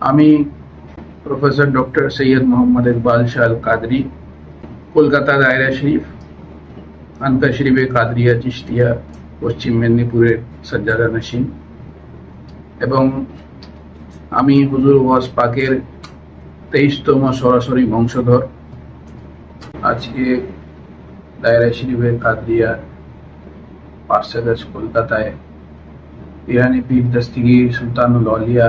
আমি professor doctor Syed Mohammad Iqbal Shah আল কাদরি কলকাতা দায়রা শরীফ আনকা শরীফে কাদরিয়া চিস্তিয়া পশ্চিম মেদিনীপুরের সজ্জাদা নসীম এবং আমি হুজুর ওয়াস পাকের তেইশতম সরাসরি বংশধর আজকে দায়রা শরীফের কাদরিয়া পার্সেদাস কলকাতায় ইরানি পীর দস্তিগির সুলতানুল আলিয়া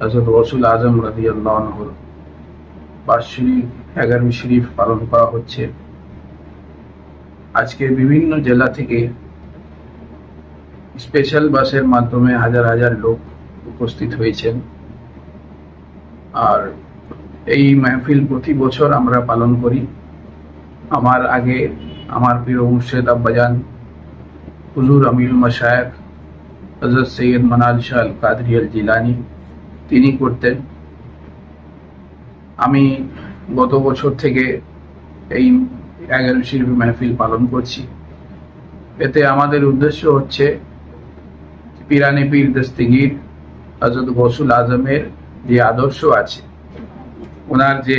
হজরত রসুল আজম রাজি আল্লাহর বার্ষিক এগারোই শরীফ পালন করা হচ্ছে। আজকে বিভিন্ন জেলা থেকে স্পেশাল বাসের মাধ্যমে হাজার হাজার লোক উপস্থিত হয়েছেন। আর এই মাহফিল প্রতি বছর আমরা পালন করি। আমার আগে আমার প্রিয় মুর্শেদ আব্বাজান, হুজুর আমিল মশায়েক হজরত সৈয়দ মানাল শাহ আল কাদরি আল জিলানি তিনি করতেন। আমি গত বছর থেকে এই এগারো শিল্পী মাহফিল পালন করছি। এতে আমাদের উদ্দেশ্য হচ্ছে পিরানি পীর দস্তিগির হজরত গসুল আজমের যে আদর্শ আছে, ওনার যে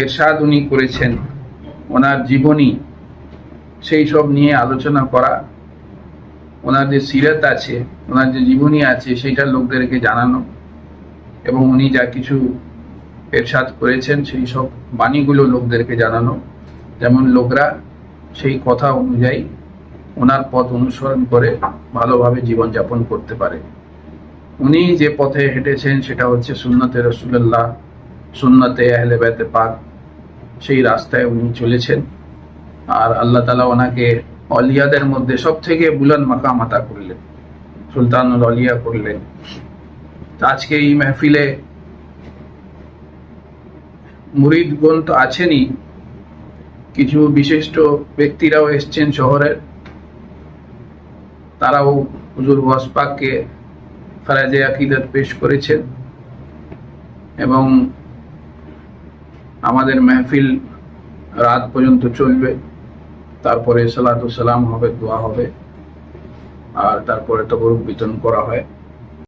এরশাদ উনি করেছেন, ওনার জীবনী, সেই সব নিয়ে আলোচনা করা ওনার যে সিরত আছে, ওনার যে জীবনী আছে সেটা লোকদেরকে জানানো এবং উনি যা কিছু এরশাদ করেছেন, সেই সব বাণীগুলো লোকদেরকে জানানো। যেমন লোকরা সেই কথা অনুযায়ী ওনার পথ অনুসরণ করে ভালোভাবে জীবনযাপন করতে পারে। উনি যে পথে হেঁটেছেন, সেটা হচ্ছে সুন্নতে রসুল্লাহ সুন্নতে আহলে বেতে পাক। সেই রাস্তায় উনি চলেছেন। আর আল্লাহ তালা ওনাকে অলিয়াদের মধ্যে সব থেকে বুলান মাকামাতা করলেন, সুলতানুল অলিয়া করলেন। আজকে এই মেহফিলে মুরিদগণ তো আছেনই, কিছু বিশিষ্ট ব্যক্তিরাও এসছেন শহরের। তারাও হুজুর ওয়াসপাককে ফারাজে আকিদত পেশ করেছেন এবং আমাদের মেহফিল রাত পর্যন্ত চলবে। তারপরে সালাতু সালাম হবে দোয়া হবে। আর তারপরে তবরুক বিতরণ করা হয়।